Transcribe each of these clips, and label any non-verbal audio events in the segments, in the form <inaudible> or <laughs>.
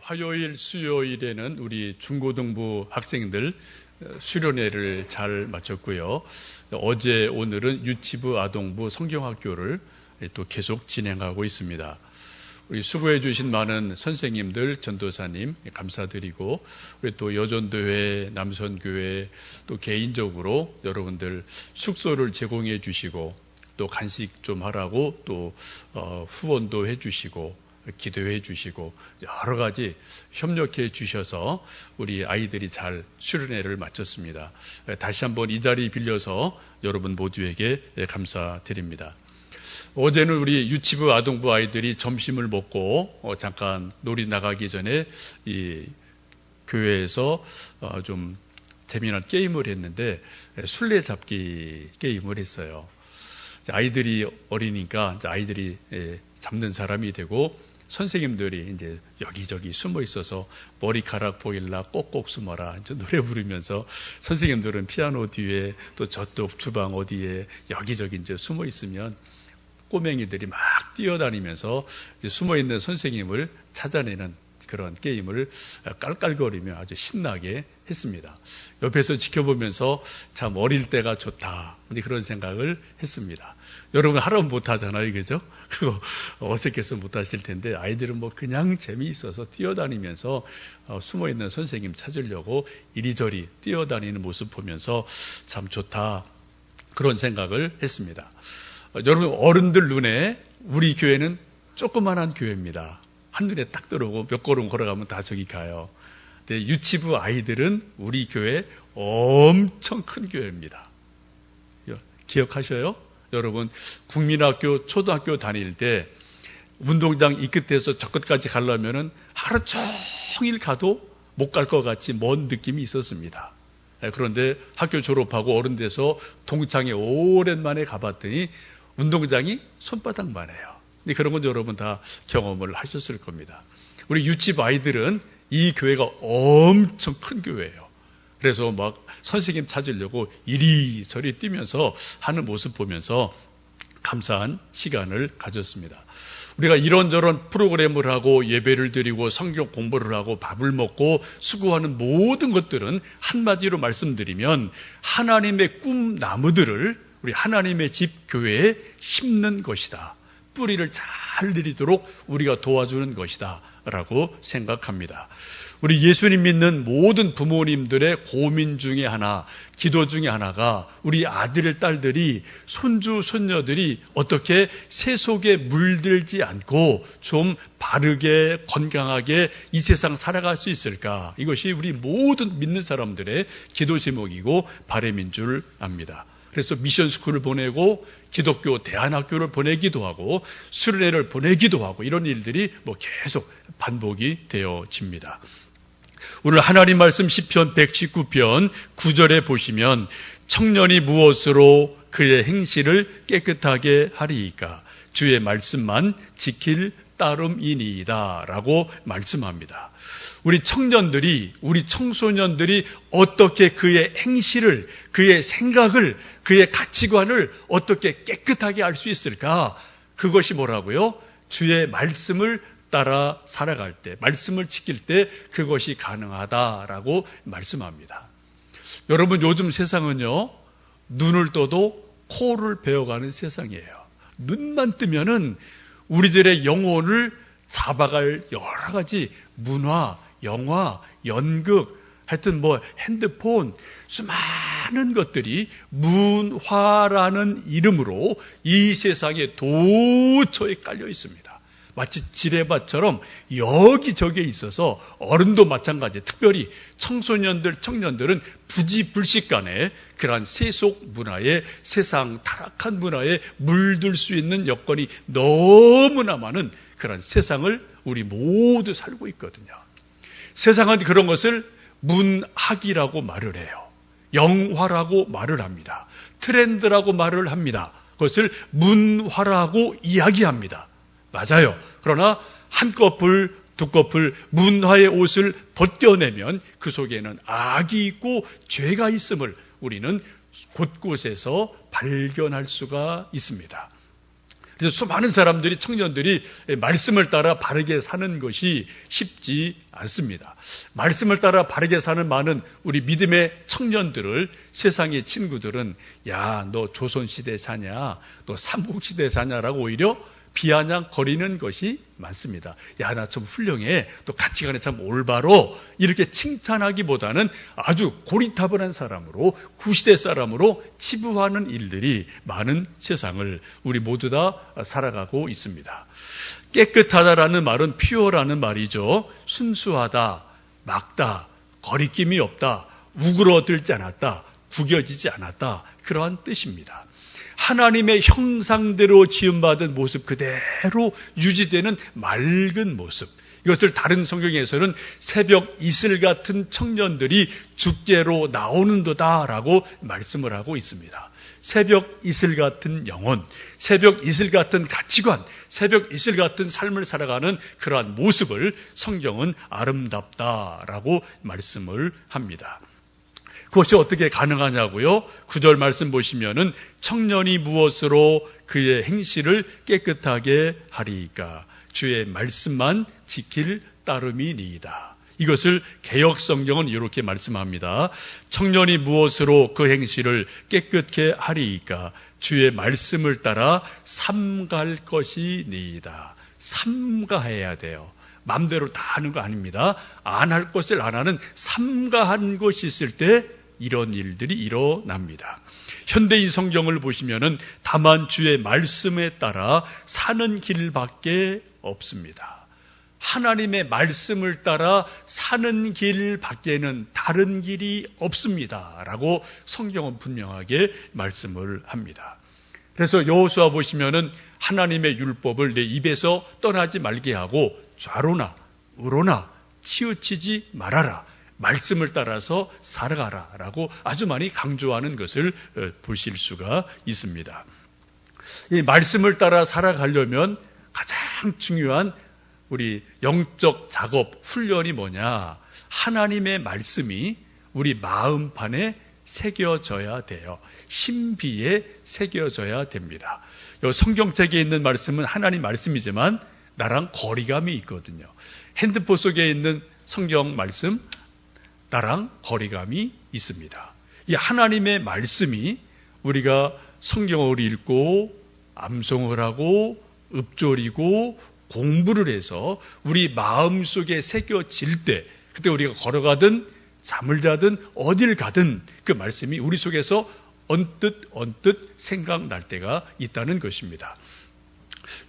화요일, 수요일에는 우리 중고등부 학생들 수련회를 잘 마쳤고요. 어제, 오늘은 유치부, 아동부, 성경학교를 또 계속 진행하고 있습니다. 우리 수고해 주신 많은 선생님들, 전도사님 감사드리고 우리 또 여전도회, 남선교회 또 개인적으로 여러분들 숙소를 제공해 주시고 또 간식 좀 하라고 또 어, 후원도 해 주시고 기도해 주시고 여러 가지 협력해 주셔서 우리 아이들이 잘 수련회를 마쳤습니다. 다시 한번 이 자리 빌려서 여러분 모두에게 감사드립니다. 어제는 우리 유치부 아동부 아이들이 점심을 먹고 어, 잠깐 놀이 나가기 전에 이 교회에서 어, 좀 재미난 게임을 했는데 술래잡기 게임을 했어요. 아이들이 어리니까 아이들이 잡는 사람이 되고 선생님들이 이제 여기저기 숨어 있어서 머리카락 보일라 꼭꼭 숨어라 이제 노래 부르면서 선생님들은 피아노 뒤에 또 저쪽 주방 어디에 여기저기 이제 숨어 있으면 꼬맹이들이 막 뛰어다니면서 숨어 있는 선생님을 찾아내는 그런 게임을 깔깔거리며 아주 신나게 했습니다. 옆에서 지켜보면서 참 어릴 때가 좋다. 그런 생각을 했습니다. 여러분 하라면 못 하잖아요. 그죠? <laughs> 그거 어색해서 못 하실 텐데 아이들은 뭐 그냥 재미있어서 뛰어다니면서 어, 숨어 있는 선생님 찾으려고 이리저리 뛰어다니는 모습 보면서 참 좋다. 그런 생각을 했습니다. 어, 여러분 어른들 눈에 우리 교회는 조그만한 교회입니다. 한눈에 딱 들어오고 몇 걸음 걸어가면 다 저기 가요. 근데 유치부 아이들은 우리 교회 엄청 큰 교회입니다. 기억하셔요? 여러분 국민학교 초등학교 다닐 때 운동장 이 끝에서 저 끝까지 가려면은 하루 종일 가도 못 갈 것 같이 먼 느낌이 있었습니다. 그런데 학교 졸업하고 어른 돼서 동창에 오랜만에 가봤더니 운동장이 손바닥만 해요. 근데 그런 건 여러분 다 경험을 하셨을 겁니다. 우리 유치부 아이들은 이 교회가 엄청 큰 교회예요. 그래서 막 선생님 찾으려고 이리저리 뛰면서 하는 모습 보면서 감사한 시간을 가졌습니다. 우리가 이런저런 프로그램을 하고 예배를 드리고 성경 공부를 하고 밥을 먹고 수고하는 모든 것들은 한마디로 말씀드리면 하나님의 꿈 나무들을 우리 하나님의 집 교회에 심는 것이다. 뿌리를 잘 내리도록 우리가 도와주는 것이다. 라고 생각합니다. 우리 예수님 믿는 모든 부모님들의 고민 중에 하나, 기도 중에 하나가 우리 아들, 딸들이, 손주, 손녀들이 어떻게 세속에 물들지 않고 좀 바르게, 건강하게 이 세상 살아갈 수 있을까? 이것이 우리 모든 믿는 사람들의 기도 제목이고 바램인 줄 압니다. 그래서 미션 스쿨을 보내고 기독교 대안학교를 보내기도 하고 수련회를 보내기도 하고 이런 일들이 뭐 계속 반복이 되어집니다. 오늘 하나님 말씀 10편 119편 9절에 보시면 청년이 무엇으로 그의 행실을 깨끗하게 하리이까 주의 말씀만 지킬 따름이니이다 라고 말씀합니다. 우리 청년들이, 우리 청소년들이 어떻게 그의 행실을, 그의 생각을, 그의 가치관을 어떻게 깨끗하게 알 수 있을까? 그것이 뭐라고요? 주의 말씀을 따라 살아갈 때, 말씀을 지킬 때 그것이 가능하다라고 말씀합니다. 여러분 요즘 세상은요, 눈을 떠도 코를 베어가는 세상이에요. 눈만 뜨면은 우리들의 영혼을 잡아갈 여러 가지 문화, 영화, 연극, 하여튼 뭐 핸드폰, 수많은 것들이 문화라는 이름으로 이 세상에 도처에 깔려 있습니다. 마치 지뢰밭처럼 여기저기에 있어서 어른도 마찬가지, 특별히 청소년들, 청년들은 부지불식 간에 그러한 세속 문화에 세상 타락한 문화에 물들 수 있는 여건이 너무나 많은 그런 세상을 우리 모두 살고 있거든요. 세상은 그런 것을 문학이라고 말을 해요. 영화라고 말을 합니다. 트렌드라고 말을 합니다. 그것을 문화라고 이야기합니다. 맞아요. 그러나 한 꺼풀, 두 꺼풀 문화의 옷을 벗겨내면 그 속에는 악이 있고 죄가 있음을 우리는 곳곳에서 발견할 수가 있습니다. 그래서 수많은 사람들이 청년들이 말씀을 따라 바르게 사는 것이 쉽지 않습니다. 말씀을 따라 바르게 사는 많은 우리 믿음의 청년들을 세상의 친구들은 야, 너 조선시대 사냐? 너 삼국시대 사냐라고 오히려 비아냥거리는 것이 많습니다. 야, 나 좀 훌륭해. 또 가치관이 참 올바로. 이렇게 칭찬하기보다는 아주 고리타분한 사람으로, 구시대 사람으로 치부하는 일들이 많은 세상을 우리 모두 다 살아가고 있습니다. 깨끗하다라는 말은 퓨어라는 말이죠. 순수하다, 막다, 거리낌이 없다, 우그러들지 않았다, 구겨지지 않았다. 그러한 뜻입니다. 하나님의 형상대로 지음받은 모습 그대로 유지되는 맑은 모습. 이것을 다른 성경에서는 새벽 이슬 같은 청년들이 죽게로 나오는도다라고 말씀을 하고 있습니다. 새벽 이슬 같은 영혼, 새벽 이슬 같은 가치관, 새벽 이슬 같은 삶을 살아가는 그러한 모습을 성경은 아름답다라고 말씀을 합니다. 그것이 어떻게 가능하냐고요? 구절 말씀 보시면은 청년이 무엇으로 그의 행실을 깨끗하게 하리까 주의 말씀만 지킬 따름이니이다. 이것을 개혁 성경은 이렇게 말씀합니다. 청년이 무엇으로 그 행실을 깨끗게 하리까 주의 말씀을 따라 삼갈 것이니이다. 삼가해야 돼요. 맘대로 다 하는 거 아닙니다. 안 할 것을 안 하는 삼가한 것이 있을 때 이런 일들이 일어납니다. 현대인 성경을 보시면은 다만 주의 말씀에 따라 사는 길밖에 없습니다. 하나님의 말씀을 따라 사는 길 밖에는 다른 길이 없습니다. 라고 성경은 분명하게 말씀을 합니다. 그래서 여호수아 보시면은 하나님의 율법을 내 입에서 떠나지 말게 하고 좌로나 우로나 치우치지 말아라. 말씀을 따라서 살아가라 라고 아주 많이 강조하는 것을 어, 보실 수가 있습니다. 이 말씀을 따라 살아가려면 가장 중요한 우리 영적 작업, 훈련이 뭐냐? 하나님의 말씀이 우리 마음판에 새겨져야 돼요. 신비에 새겨져야 됩니다. 성경책에 있는 말씀은 하나님 말씀이지만 나랑 거리감이 있거든요. 핸드폰 속에 있는 성경 말씀, 나랑 거리감이 있습니다. 이 하나님의 말씀이 우리가 성경을 읽고 암송을 하고 읊조리고 공부를 해서 우리 마음 속에 새겨질 때 그때 우리가 걸어가든 잠을 자든 어딜 가든 그 말씀이 우리 속에서 언뜻 언뜻 생각날 때가 있다는 것입니다.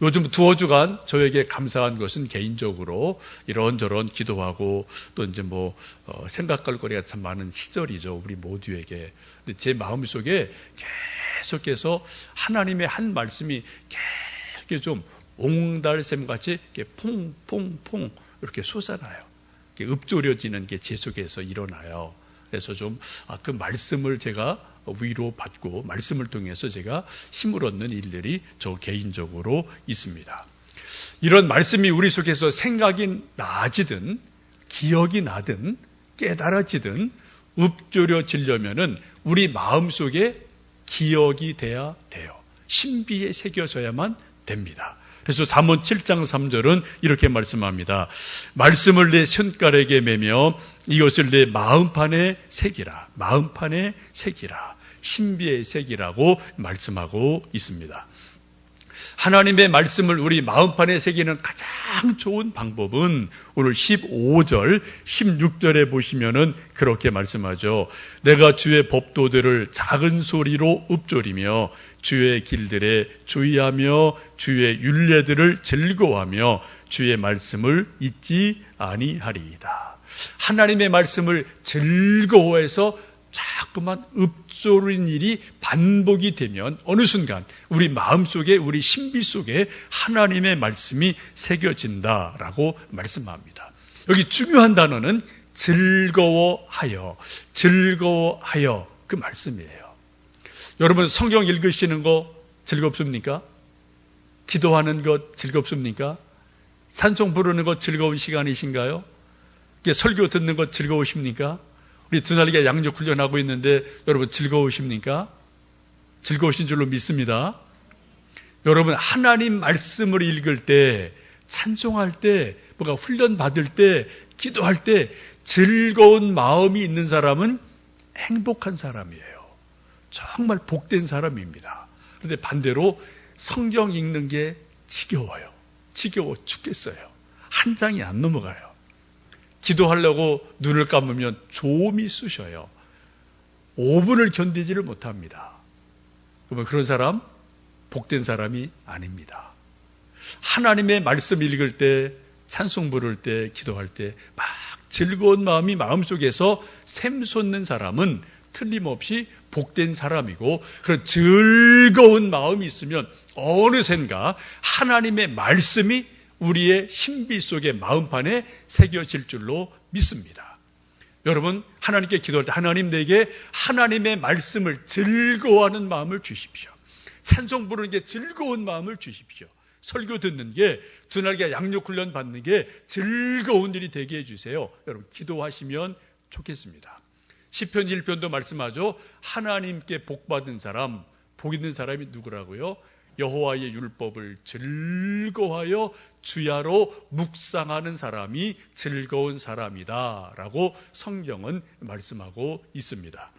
요즘 두어 주간 저에게 감사한 것은 개인적으로 이런저런 기도하고 또 이제 뭐 어, 생각할 거리가 참 많은 시절이죠. 우리 모두에게. 근데 제 마음 속에 계속해서 하나님의 한 말씀이 계속 좀 옹달샘 같이 이렇게 퐁퐁퐁 이렇게 솟아나요. 읊조려지는 게 제 속에서 일어나요. 그래서 좀그 아, 말씀을 제가 위로받고 말씀을 통해서 제가 힘을 얻는 일들이 저 개인적으로 있습니다. 이런 말씀이 우리 속에서 생각이 나지든 기억이 나든 깨달아지든 읊조려지려면은 우리 마음 속에 기억이 돼야 돼요. 신비에 새겨져야만 됩니다. 그래서 잠언 7장 3절은 이렇게 말씀합니다. 말씀을 내 손가락에 매며 이것을 내 마음판에 새기라. 마음판에 새기라. 신비의 색이라고 말씀하고 있습니다. 하나님의 말씀을 우리 마음판에 새기는 가장 좋은 방법은 오늘 15절, 16절에 보시면은 그렇게 말씀하죠. 내가 주의 법도들을 작은 소리로 읊조리며 주의 길들에 주의하며 주의 윤례들을 즐거워하며 주의 말씀을 잊지 아니하리이다. 하나님의 말씀을 즐거워해서 자꾸만 읊조린 일이 반복이 되면 어느 순간 우리 마음 속에 우리 신비 속에 하나님의 말씀이 새겨진다라고 말씀합니다. 여기 중요한 단어는 즐거워하여, 즐거워하여 그 말씀이에요. 여러분 성경 읽으시는 거 즐겁습니까? 기도하는 것 즐겁습니까? 산송 부르는 것 즐거운 시간이신가요? 설교 듣는 것 즐거우십니까? 우리 두날리가 양육 훈련하고 있는데 여러분 즐거우십니까? 즐거우신 줄로 믿습니다. 여러분 하나님 말씀을 읽을 때 찬송할 때 뭔가 훈련 받을 때 기도할 때 즐거운 마음이 있는 사람은 행복한 사람이에요. 정말 복된 사람입니다. 그런데 반대로 성경 읽는 게 지겨워요. 지겨워 죽겠어요. 한 장이 안 넘어가요. 기도하려고 눈을 감으면 조음이 쑤셔요. 5분을 견디지를 못합니다. 그러면 그런 사람 복된 사람이 아닙니다. 하나님의 말씀 읽을 때, 찬송 부를 때, 기도할 때 막 즐거운 마음이 마음속에서 샘솟는 사람은 틀림없이 복된 사람이고 그런 즐거운 마음이 있으면 어느샌가 하나님의 말씀이 우리의 신비 속의 마음판에 새겨질 줄로 믿습니다. 여러분 하나님께 기도할 때 하나님 내게 하나님의 말씀을 즐거워하는 마음을 주십시오. 찬송 부르는 게 즐거운 마음을 주십시오. 설교 듣는 게 두날개 양육 훈련 받는 게 즐거운 일이 되게 해주세요. 여러분 기도하시면 좋겠습니다. 시편 1편도 말씀하죠. 하나님께 복 받은 사람, 복 있는 사람이 누구라고요? 여호와의 율법을 즐거워하여 주야로 묵상하는 사람이 즐거운 사람이다라고 성경은 말씀하고 있습니다.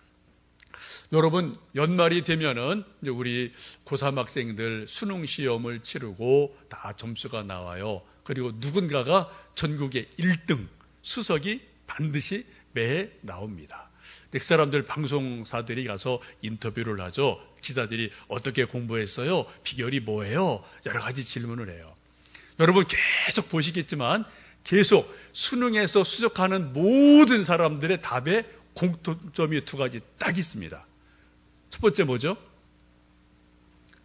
여러분 연말이 되면은 우리 고3 학생들 수능 시험을 치르고 다 점수가 나와요. 그리고 누군가가 전국의 1등 수석이 반드시 매해 나옵니다. 그 사람들 방송사들이 가서 인터뷰를 하죠. 기자들이 어떻게 공부했어요? 비결이 뭐예요? 여러 가지 질문을 해요. 여러분 계속 보시겠지만 계속 수능에서 수석하는 모든 사람들의 답에 공통점이 두 가지 딱 있습니다. 첫 번째 뭐죠?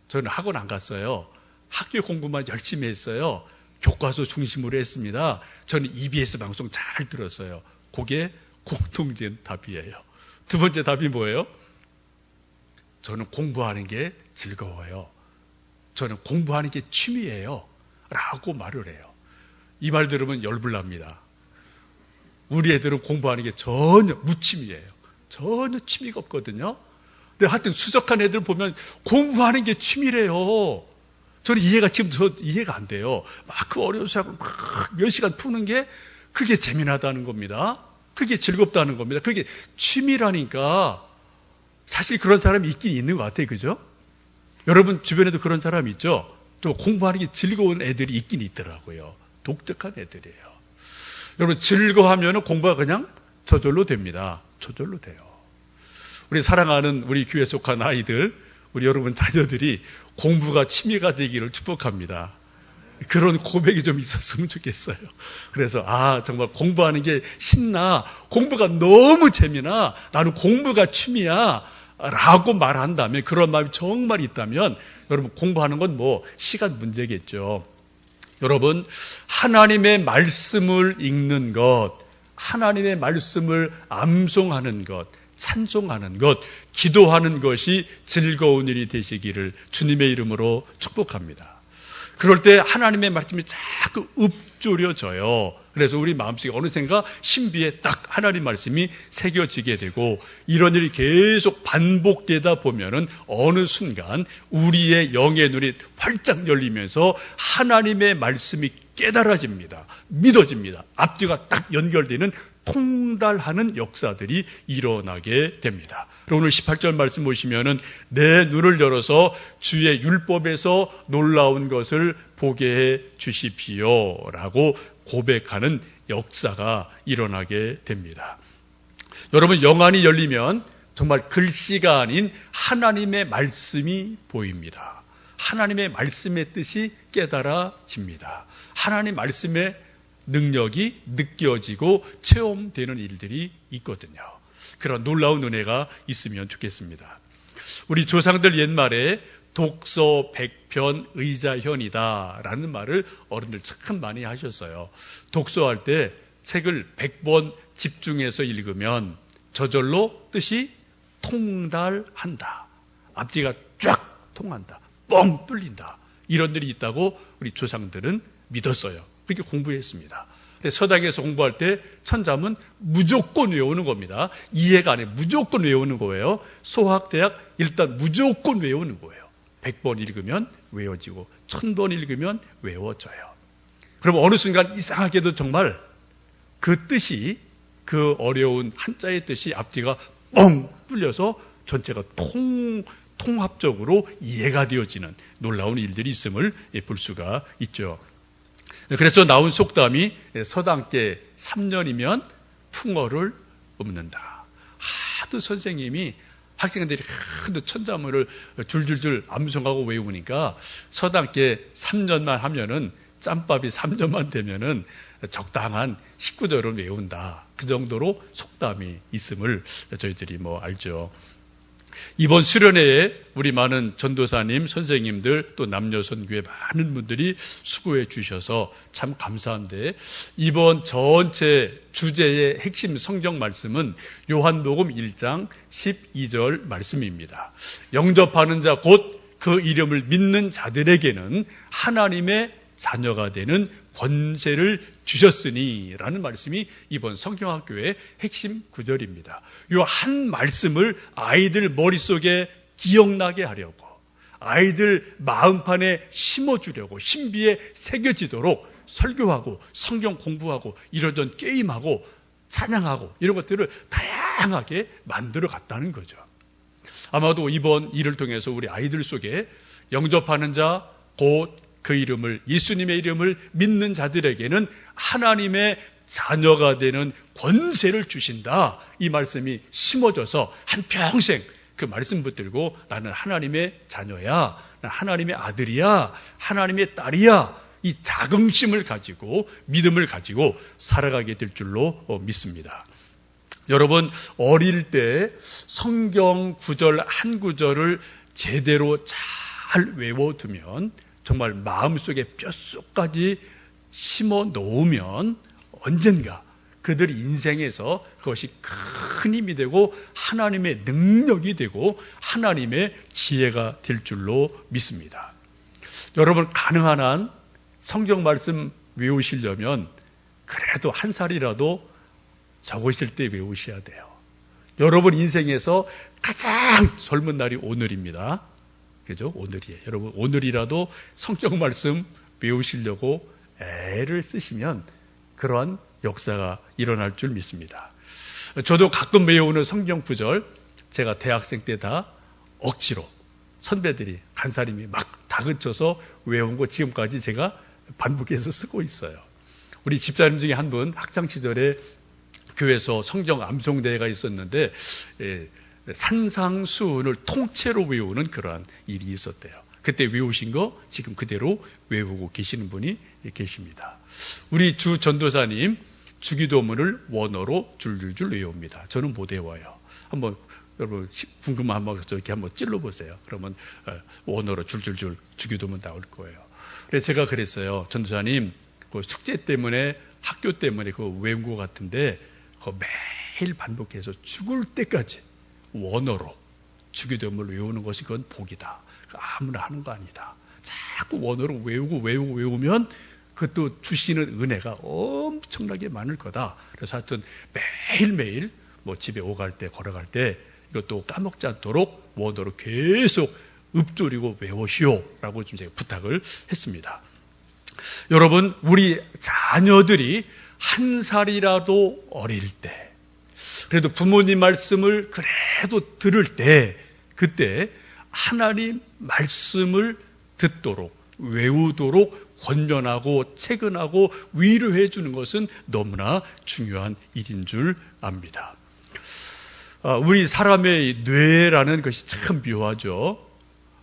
저는 학원 안 갔어요. 학교 공부만 열심히 했어요. 교과서 중심으로 했습니다. 저는 EBS 방송 잘 들었어요. 그게 공통된 답이에요. 두 번째 답이 뭐예요? 저는 공부하는 게 즐거워요. 저는 공부하는 게 취미예요. 라고 말을 해요. 이 말 들으면 열불납니다. 우리 애들은 공부하는 게 전혀 무취미예요. 전혀 취미가 없거든요. 근데 하여튼 수석한 애들 보면 공부하는 게 취미래요. 저는 이해가 지금 저 이해가 안 돼요. 막 그 어려운 수학을 막몇 시간 푸는 게 그게 재미나다는 겁니다. 그게 즐겁다는 겁니다. 그게 취미라니까 사실 그런 사람이 있긴 있는 것 같아요. 그죠? 여러분 주변에도 그런 사람 있죠? 또 공부하는 게 즐거운 애들이 있긴 있더라고요. 독특한 애들이에요. 여러분 즐거워하면 공부가 그냥 저절로 됩니다. 저절로 돼요. 우리 사랑하는 우리 교회 속한 아이들, 우리 여러분 자녀들이 공부가 취미가 되기를 축복합니다. 그런 고백이 좀 있었으면 좋겠어요. 그래서 아 정말 공부하는 게 신나 공부가 너무 재미나 나는 공부가 취미야 라고 말한다면 그런 마음이 정말 있다면 여러분 공부하는 건 뭐 시간 문제겠죠. 여러분 하나님의 말씀을 읽는 것 하나님의 말씀을 암송하는 것 찬송하는 것, 기도하는 것이 즐거운 일이 되시기를 주님의 이름으로 축복합니다. 그럴 때 하나님의 말씀이 자꾸 읊조려져요. 그래서 우리 마음속에 어느샌가 신비에 딱 하나님 말씀이 새겨지게 되고 이런 일이 계속 반복되다 보면은 어느 순간 우리의 영의 눈이 활짝 열리면서 하나님의 말씀이 깨달아집니다. 믿어집니다. 앞뒤가 딱 연결되는 통달하는 역사들이 일어나게 됩니다. 오늘 18절 말씀 보시면은 내 눈을 열어서 주의 율법에서 놀라운 것을 보게 해 주십시오. 라고 고백하는 역사가 일어나게 됩니다. 여러분, 영안이 열리면 정말 글씨가 아닌 하나님의 말씀이 보입니다. 하나님의 말씀의 뜻이 깨달아집니다. 하나님 말씀의 능력이 느껴지고 체험되는 일들이 있거든요. 그런 놀라운 은혜가 있으면 좋겠습니다. 우리 조상들 옛말에 독서 백편 의자현이다 라는 말을 어른들 참 많이 하셨어요. 독서할 때 책을 100번 집중해서 읽으면 저절로 뜻이 통달한다. 앞뒤가 쫙 통한다. 뻥 뚫린다. 이런 일이 있다고 우리 조상들은 믿었어요. 그렇게 공부했습니다. 서당에서 공부할 때 천잠은 무조건 외우는 겁니다. 이해가 안 해. 무조건 외우는 거예요. 소학대학 일단 무조건 외우는 거예요. 100번 읽으면 외워지고 1000번 읽으면 외워져요. 그럼 어느 순간 이상하게도 정말 그 뜻이 그 어려운 한자의 뜻이 앞뒤가 뻥 뚫려서 전체가 통 통합적으로 이해가 되어지는 놀라운 일들이 있음을 볼 수가 있죠. 그래서 나온 속담이 서당께 3년이면 풍어를 읊는다. 하도 선생님이 학생들이 하도 천자문을 줄줄줄 암송하고 외우니까 서당께 3년만 하면은 짬밥이 3년만 되면은 적당한 식구들은 외운다. 그 정도로 속담이 있음을 저희들이 뭐 알죠. 이번 수련회에 우리 많은 전도사님, 선생님들, 또 남녀선교회 많은 분들이 수고해 주셔서 참 감사한데 이번 전체 주제의 핵심 성경 말씀은 요한복음 1장 12절 말씀입니다. 영접하는 자 곧 그 이름을 믿는 자들에게는 하나님의 자녀가 되는 권세를 주셨으니 라는 말씀이 이번 성경학교의 핵심 구절입니다. 이 한 말씀을 아이들 머릿속에 기억나게 하려고 아이들 마음판에 심어주려고 신비에 새겨지도록 설교하고 성경 공부하고 이러던 게임하고 찬양하고 이런 것들을 다양하게 만들어 갔다는 거죠. 아마도 이번 일을 통해서 우리 아이들 속에 영접하는 자, 곧 그 이름을 예수님의 이름을 믿는 자들에게는 하나님의 자녀가 되는 권세를 주신다. 이 말씀이 심어져서 한 평생 그 말씀 붙들고 나는 하나님의 자녀야. 난 하나님의 아들이야. 하나님의 딸이야. 이 자긍심을 가지고 믿음을 가지고 살아가게 될 줄로 어, 믿습니다. 여러분 어릴 때 성경 구절 한 구절을 제대로 잘 외워두면 정말 마음속에 뼛속까지 심어 놓으면 언젠가 그들 인생에서 그것이 큰 힘이 되고 하나님의 능력이 되고 하나님의 지혜가 될 줄로 믿습니다. 여러분 가능한 한 성경 말씀 외우시려면 그래도 한 살이라도 적으실 때 외우셔야 돼요. 여러분 인생에서 가장 젊은 날이 오늘입니다. 그죠? 오늘이에요. 여러분, 오늘이라도 성경 말씀 배우시려고 애를 쓰시면 그러한 역사가 일어날 줄 믿습니다. 저도 가끔 외우는 성경 구절, 제가 대학생 때 다 억지로 선배들이, 간사님이 막 다그쳐서 외운 거 지금까지 제가 반복해서 쓰고 있어요. 우리 집사님 중에 한 분 학창 시절에 교회에서 성경 암송대회가 있었는데 예, 산상수훈을 통째로 외우는 그러한 일이 있었대요. 그때 외우신 거 지금 그대로 외우고 계시는 분이 계십니다. 우리 주 전도사님 주기도문을 원어로 줄줄줄 외웁니다. 저는 못 외워요. 한번 여러분 궁금한 한번 저렇게 한번 찔러 보세요. 그러면 어, 원어로 줄줄줄 주기도문 나올 거예요. 그래서 제가 그랬어요. 전도사님 그 숙제 때문에 학교 때문에 그 외운 것 같은데 그 매일 반복해서 죽을 때까지 원어로 주기도문을 외우는 것이 그건 복이다. 아무나 하는 거 아니다. 자꾸 원어로 외우고 외우고 외우면 그것도 주시는 은혜가 엄청나게 많을 거다. 그래서 하여튼 매일매일 뭐 집에 오갈 때 걸어갈 때 이것도 까먹지 않도록 원어로 계속 읊조리고 외우시오라고 좀 제가 부탁을 했습니다. 여러분, 우리 자녀들이 한 살이라도 어릴 때 그래도 부모님 말씀을 그래도 들을 때 그때 하나님 말씀을 듣도록 외우도록 권면하고 체근하고 위로해 주는 것은 너무나 중요한 일인 줄 압니다. 아, 우리 사람의 뇌라는 것이 참 묘하죠.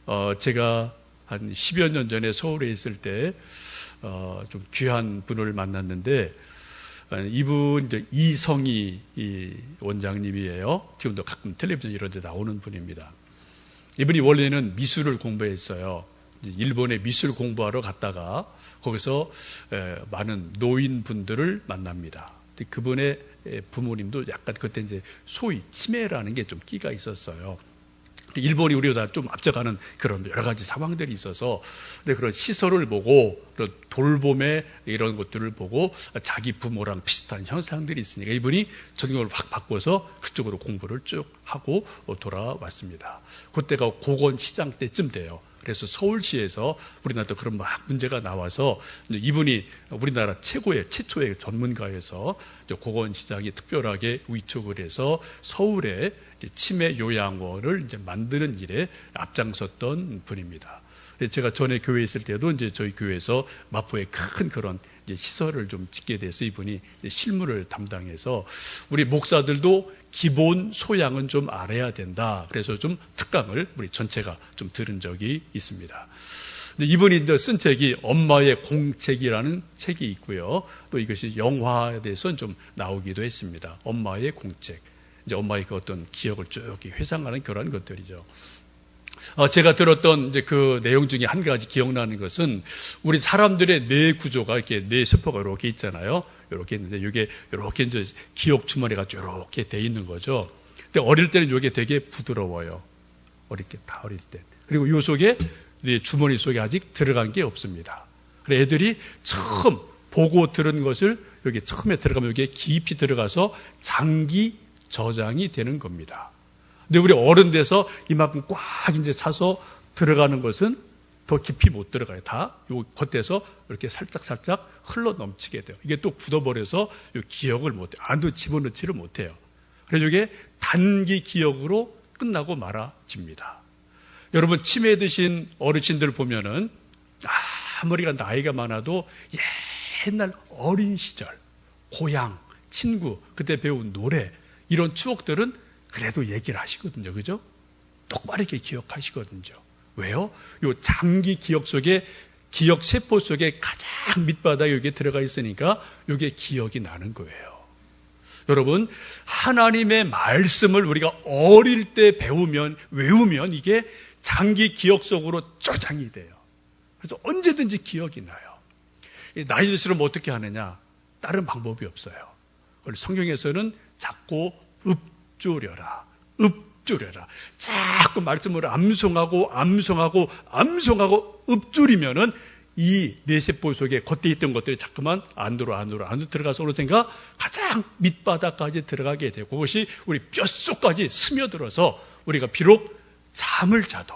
어, 제가 한 10여 년 전에 서울에 있을 때좀 어, 귀한 분을 만났는데 이분 이제 이성희 원장님이에요. 지금도 가끔 텔레비전 이런 데 나오는 분입니다. 이분이 원래는 미술을 공부했어요. 일본에 미술 공부하러 갔다가 거기서 많은 노인분들을 만납니다. 그분의 부모님도 약간 그때 이제 소위 치매라는 게 좀 끼가 있었어요. 일본이 우리보다 좀 앞서가는 그런 여러 가지 상황들이 있어서 근데 그런 시설을 보고 그런 돌봄의 이런 것들을 보고 자기 부모랑 비슷한 현상들이 있으니까 이분이 전공을 확 바꿔서 그쪽으로 공부를 쭉 하고 돌아왔습니다. 그때가 고건 시장 때쯤 돼요. 그래서 서울시에서 우리나라도 그런 막 문제가 나와서 이분이 우리나라 최고의 최초의 전문가에서 고건시장이 특별하게 위촉을 해서 서울에 치매 요양원을 이제 만드는 일에 앞장섰던 분입니다. 제가 전에 교회에 있을 때도 이제 저희 교회에서 마포에 큰 그런 시설을 좀 짓게 돼서 이분이 실무를 담당해서 우리 목사들도 기본 소양은 좀 알아야 된다. 그래서 좀 특강을 우리 전체가 좀 들은 적이 있습니다. 이분이 이제 쓴 책이 엄마의 공책이라는 책이 있고요. 또 이것이 영화에 대해서 좀 나오기도 했습니다. 엄마의 공책. 이제 엄마의 그 어떤 기억을 쭉 회상하는 그런 것들이죠. 어, 제가 들었던 이제 그 내용 중에 한 가지 기억나는 것은 우리 사람들의 뇌 구조가 이렇게 뇌 세포가 이렇게 있잖아요. 이렇게 있는데 이게 이렇게 이제 기억 주머니가 이렇게 돼 있는 거죠. 근데 어릴 때는 이게 되게 부드러워요. 어릴 때, 다 어릴 때. 그리고 요 속에 뇌 주머니 속에 아직 들어간 게 없습니다. 그래 애들이 처음 보고 들은 것을 여기 처음에 들어가면 여기에 깊이 들어가서 장기 저장이 되는 겁니다. 근데 우리 어른 돼서 이만큼 꽉 이제 차서 들어가는 것은 더 깊이 못 들어가요. 다 요 겉에서 이렇게 살짝 살짝 흘러 넘치게 돼요. 이게 또 굳어버려서 요 기억을 못 해요. 안도 집어넣지를 못해요. 그래서 이게 단기 기억으로 끝나고 말아집니다. 여러분 치매 드신 어르신들 보면은 아무리가 나이가 많아도 옛날 어린 시절 고향 친구 그때 배운 노래 이런 추억들은 그래도 얘기를 하시거든요. 그죠? 똑바르게 기억하시거든요. 왜요? 요 장기 기억 속에 기억 세포 속에 가장 밑바닥에 여기 들어가 있으니까 이게 기억이 나는 거예요. 여러분, 하나님의 말씀을 우리가 어릴 때 배우면, 외우면 이게 장기 기억 속으로 저장이 돼요. 그래서 언제든지 기억이 나요. 나이 들수록 어떻게 하느냐? 다른 방법이 없어요. 성경에서는 자꾸 읊 조려라. 읊조려라. 자꾸 말씀을 암송하고 암송하고 암송하고 읊조리면은 이 뇌세포 속에 겉에 있던 것들이 자꾸만 안으로 안으로 안으로 들어가서 어느샌가 가장 밑바닥까지 들어가게 되고 그것이 우리 뼛속까지 스며들어서 우리가 비록 잠을 자도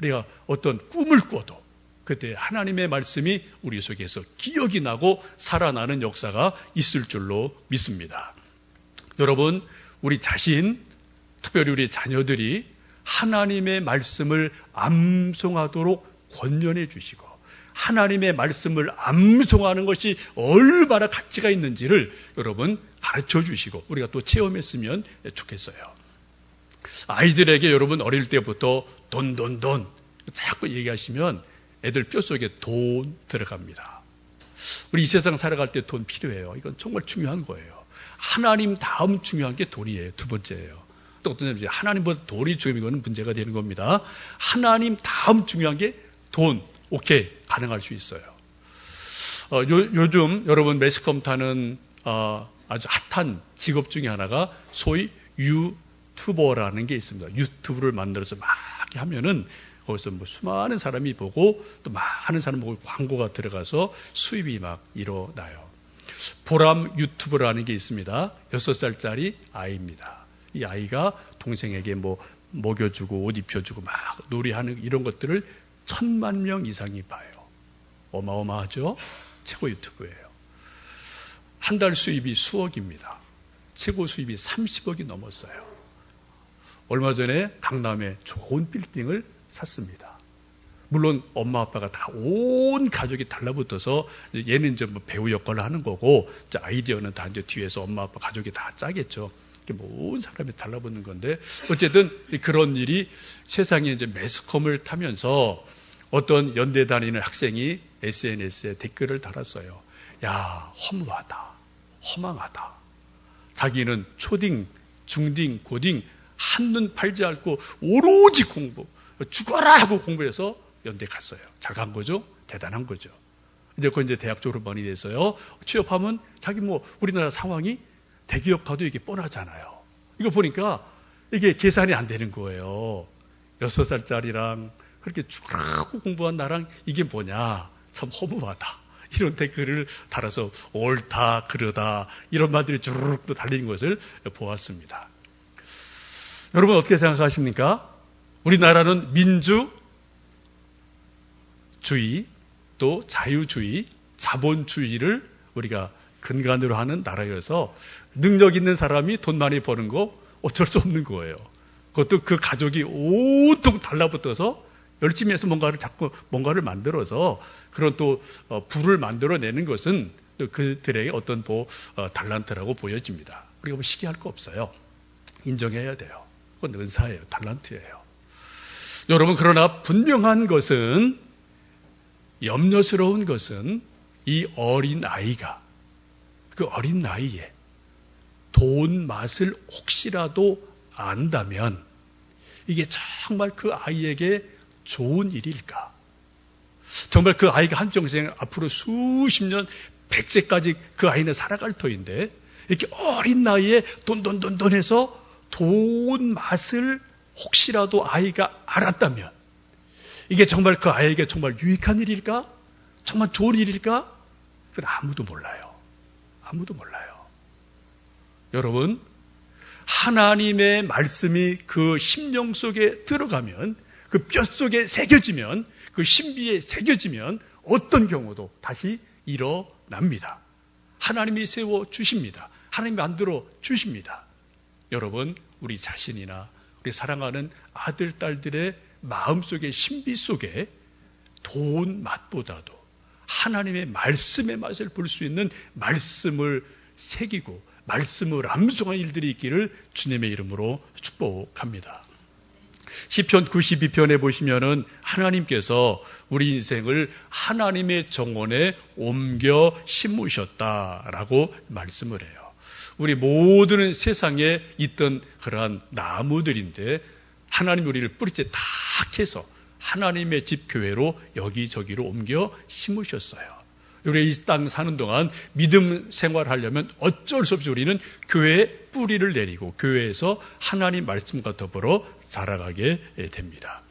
우리가 어떤 꿈을 꿔도 그때 하나님의 말씀이 우리 속에서 기억이 나고 살아나는 역사가 있을 줄로 믿습니다. 여러분 우리 자신, 특별히 우리 자녀들이 하나님의 말씀을 암송하도록 권면해 주시고 하나님의 말씀을 암송하는 것이 얼마나 가치가 있는지를 여러분 가르쳐 주시고 우리가 또 체험했으면 좋겠어요. 아이들에게 여러분 어릴 때부터 돈, 돈, 돈 자꾸 얘기하시면 애들 뼛속에 돈 들어갑니다. 우리 이 세상 살아갈 때 돈 필요해요. 이건 정말 중요한 거예요. 하나님 다음 중요한 게 돈이에요. 두 번째예요. 또 어떤 점이 하나님보다 돈이 중요한 거는 문제가 되는 겁니다. 하나님 다음 중요한 게 돈. 오케이. 가능할 수 있어요. 어, 요, 즘 여러분 매스컴 타는 어, 아주 핫한 직업 중에 하나가 소위 유튜버라는 게 있습니다. 유튜브를 만들어서 막 하면은 거기서 뭐 수많은 사람이 보고 또 많은 사람 보고 광고가 들어가서 수입이 막 일어나요. 보람 유튜브라는 게 있습니다. 6살짜리 아이입니다. 이 아이가 동생에게 뭐 먹여주고 옷 입혀주고 막 놀이하는 이런 것들을 천만 명 이상이 봐요. 어마어마하죠? 최고 유튜브예요. 한 달 수입이 수억입니다. 최고 수입이 30억이 넘었어요. 얼마 전에 강남에 좋은 빌딩을 샀습니다. 물론 엄마 아빠가 다 온 가족이 달라붙어서 얘는 이제 뭐 배우 역할을 하는 거고 아이디어는 다 이제 뒤에서 엄마 아빠 가족이 다 짜겠죠. 온 사람이 달라붙는 건데 어쨌든 그런 일이 세상에 이제 매스컴을 타면서 어떤 연대 다니는 학생이 SNS에 댓글을 달았어요. 야 허무하다, 허망하다. 자기는 초딩, 중딩, 고딩 한눈 팔지 않고 오로지 공부, 죽어라 하고 공부해서 연대 갔어요. 잘 간 거죠? 대단한 거죠. 이제 그 이제 대학 졸업반이 돼서요. 취업하면 자기 뭐 우리나라 상황이 대기업 가도 이게 뻔하잖아요. 이거 보니까 이게 계산이 안 되는 거예요. 여섯 살짜리랑 그렇게 죽으라고 공부한 나랑 이게 뭐냐. 참 허무하다. 이런 댓글을 달아서 옳다, 그러다, 이런 말들이 주르륵 또 달리는 것을 보았습니다. 여러분 어떻게 생각하십니까? 우리나라는 민주 민 주주의, 또 자유주의, 자본주의를 우리가 근간으로 하는 나라여서 능력 있는 사람이 돈 많이 버는 거 어쩔 수 없는 거예요. 그것도 그 가족이 온통 달라붙어서 열심히 해서 뭔가를 자꾸 뭔가를 만들어서 그런 또 어, 부를 만들어내는 것은 또 그들에게 어떤 뭐 어, 달란트라고 보여집니다. 우리가 뭐 시기할 거 없어요. 인정해야 돼요. 그건 은사예요. 달란트예요. 여러분 그러나 분명한 것은 염려스러운 것은 이 어린 아이가 그 어린 나이에 돈 맛을 혹시라도 안다면 이게 정말 그 아이에게 좋은 일일까? 정말 그 아이가 한평생 앞으로 수십 년, 백세까지 그 아이는 살아갈 터인데 이렇게 어린 나이에 돈, 돈, 돈, 돈 해서 돈 맛을 혹시라도 아이가 알았다면 이게 정말 그 아이에게 정말 유익한 일일까? 정말 좋은 일일까? 그건 아무도 몰라요. 아무도 몰라요. 여러분, 하나님의 말씀이 그 심령 속에 들어가면 그 뼈 속에 새겨지면 그 신비에 새겨지면 어떤 경우도 다시 일어납니다. 하나님이 세워 주십니다. 하나님이 만들어 주십니다. 여러분, 우리 자신이나 우리 사랑하는 아들, 딸들의 마음속의 신비 속에 돈 맛보다도 하나님의 말씀의 맛을 볼 수 있는 말씀을 새기고 말씀을 암송한 일들이 있기를 주님의 이름으로 축복합니다. 시편 92편에 보시면은 하나님께서 우리 인생을 하나님의 정원에 옮겨 심으셨다라고 말씀을 해요. 우리 모든 세상에 있던 그러한 나무들인데 하나님 우리를 뿌리째 다 캐서 하나님의 집 교회로 여기저기로 옮겨 심으셨어요. 우리 이 땅 사는 동안 믿음 생활하려면 어쩔 수 없이 우리는 교회에 뿌리를 내리고 교회에서 하나님 말씀과 더불어 자라가게 됩니다.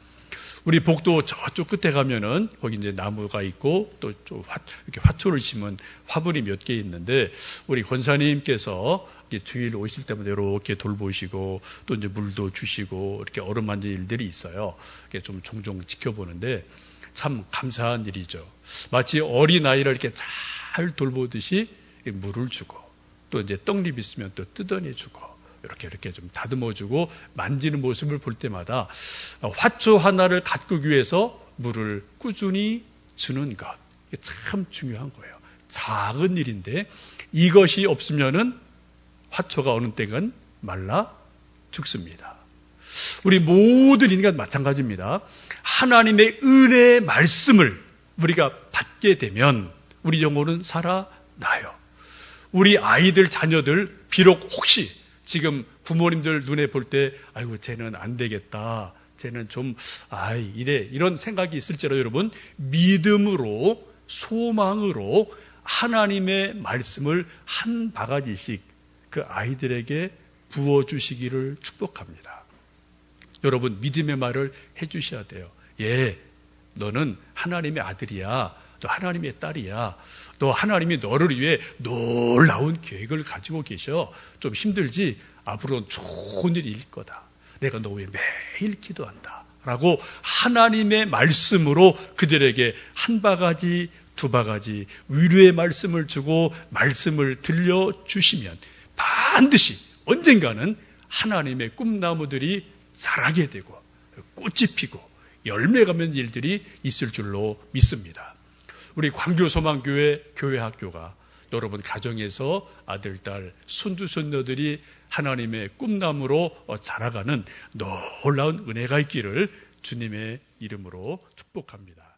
우리 복도 저쪽 끝에 가면은 거기 이제 나무가 있고 또 이렇게 화초를 심은 화분이 몇 개 있는데 우리 권사님께서 주일 오실 때마다 이렇게 돌보시고 또 이제 물도 주시고 이렇게 얼음 만진 일들이 있어요. 이렇게 좀 종종 지켜보는데 참 감사한 일이죠. 마치 어린 아이를 이렇게 잘 돌보듯이 물을 주고 또 이제 떡잎 있으면 또 뜯어내 주고 이렇게 이렇게 좀 다듬어주고 만지는 모습을 볼 때마다 화초 하나를 가꾸기 위해서 물을 꾸준히 주는 것. 참 중요한 거예요. 작은 일인데 이것이 없으면은 화초가 어느 때건 말라 죽습니다. 우리 모든 인간 마찬가지입니다. 하나님의 은혜의 말씀을 우리가 받게 되면 우리 영혼은 살아나요. 우리 아이들, 자녀들, 비록 혹시 지금 부모님들 눈에 볼 때, 아이고, 쟤는 안 되겠다. 쟤는 좀, 아이, 이래. 이런 생각이 있을지라 여러분, 믿음으로, 소망으로 하나님의 말씀을 한 바가지씩 그 아이들에게 부어주시기를 축복합니다. 여러분 믿음의 말을 해주셔야 돼요. 예, 너는 하나님의 아들이야. 너 하나님의 딸이야. 너 하나님이 너를 위해 놀라운 계획을 가지고 계셔. 좀 힘들지? 앞으로는 좋은 일일 거다. 내가 너 위해 매일 기도한다. 라고 하나님의 말씀으로 그들에게 한 바가지, 두 바가지 위로의 말씀을 주고 말씀을 들려주시면 반드시 언젠가는 하나님의 꿈나무들이 자라게 되고 꽃이 피고 열매가 맺는 일들이 있을 줄로 믿습니다. 우리 광교소망교회 교회학교가 여러분 가정에서 아들, 딸, 손주, 손녀들이 하나님의 꿈나무로 자라가는 놀라운 은혜가 있기를 주님의 이름으로 축복합니다.